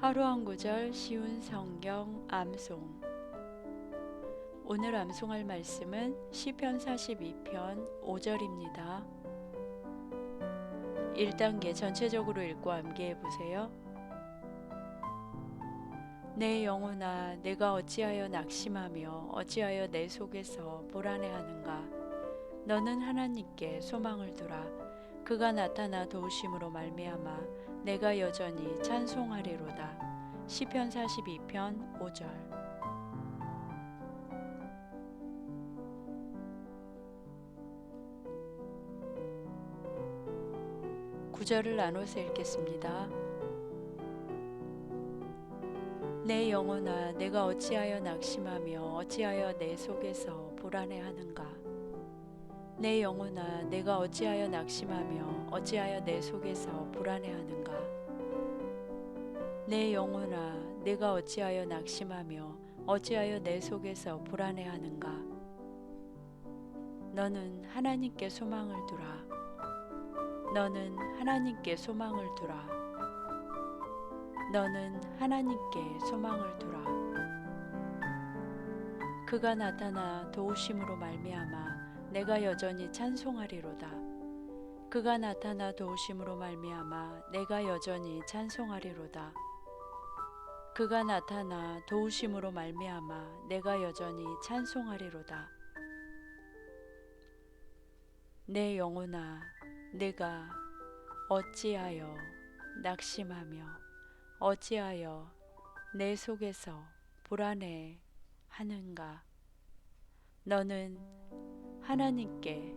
하루 한 구절 쉬운 성경 암송 오늘 암송할 말씀은 시편 42편 5절입니다. 1단계 전체적으로 읽고 암기해 보세요. 내 영혼아 내가 어찌하여 낙심하며 어찌하여 내 속에서 불안해하는가 너는 하나님께 소망을 두라 그가 나타나 도우심으로 말미암아 내가 여전히 찬송하리로다. 시편 42편 5절. 구절을 나눠서 읽겠습니다. 내 영혼아 내가 어찌하여 낙심하며 어찌하여 내 속에서 불안해하는가 내 영혼아 내가 어찌하여 낙심하며 어찌하여 내 속에서 불안해하는가? 내 영혼아 내가 어찌하여 낙심하며 어찌하여 내 속에서 불안해하는가? 너는 하나님께 소망을 두라. 너는 하나님께 소망을 두라. 너는 하나님께 소망을 두라. 그가 나타나 도우심으로 말미암아 내가 여전히 찬송하리로다. 그가 나타나 도우심으로 말미암아 내가 여전히 찬송하리로다. 그가 나타나 도우심으로 말미암아 내가 여전히 찬송하리로다. 내 영혼아 내가 어찌하여 낙심하며 어찌하여 내 속에서 불안해 하는가? 너는 하나님께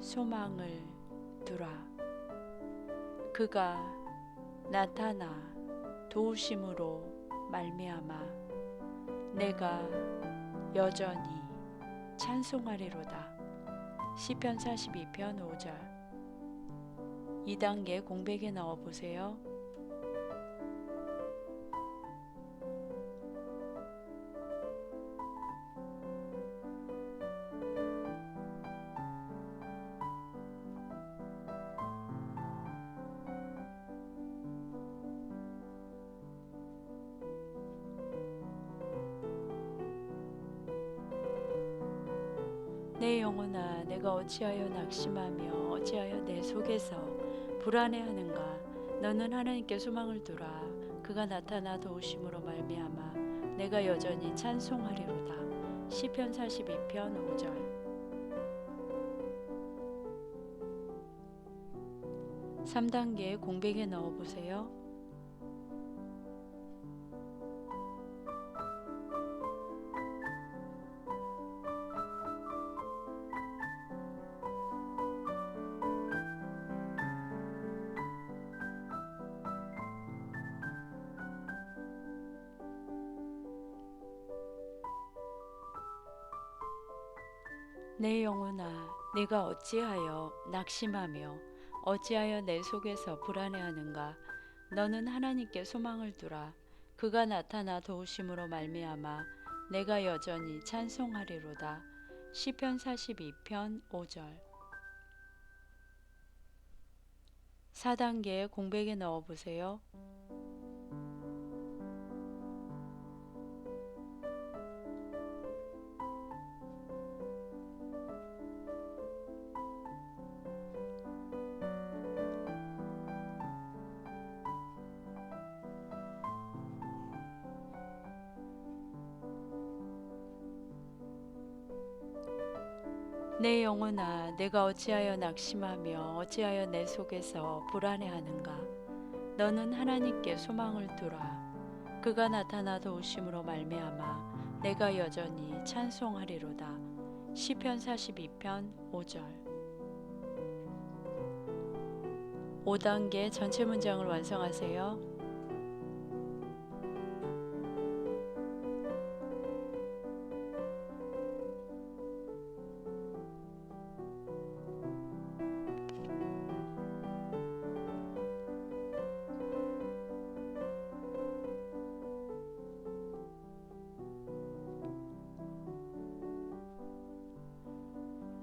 소망을 두라. 그가 나타나 도우심으로 말미암아 내가 여전히 찬송하리로다. 시편 42편 5절. 2단계 공백에 넣어 보세요. 내 영혼아 내가 어찌하여 낙심하며 어찌하여 내 속에서 불안해하는가? 너는 하나님께 소망을 두라. 그가 나타나 도우심으로 말미암아 내가 여전히 찬송하리로다. 시편 42편 5절. 3단계 공백에 넣어 보세요. 내 영혼아, 내가 어찌하여 낙심하며 어찌하여 내 속에서 불안해하는가? 너는 하나님께 소망을 두라. 그가 나타나 도우심으로 말미암아 내가 여전히 찬송하리로다. 시편 42편 5절 4단계 공백에 넣어 보세요. 내 영혼아, 내가 어찌하여 낙심하며 어찌하여 내 속에서 불안해하는가? 너는 하나님께 소망을 두라. 그가 나타나 도우심으로 말미암아 내가 여전히 찬송하리로다. 시편 42편 5절 5단계 전체 문장을 완성하세요.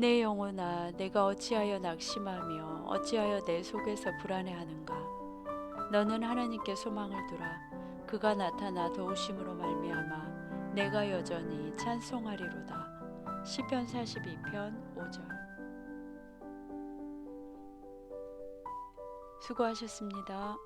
내 영혼아 내가 어찌하여 낙심하며 어찌하여 내 속에서 불안해하는가? 너는 하나님께 소망을 두라. 그가 나타나 도우심으로 말미암아 내가 여전히 찬송하리로다. 시편 42편 5절. 수고하셨습니다.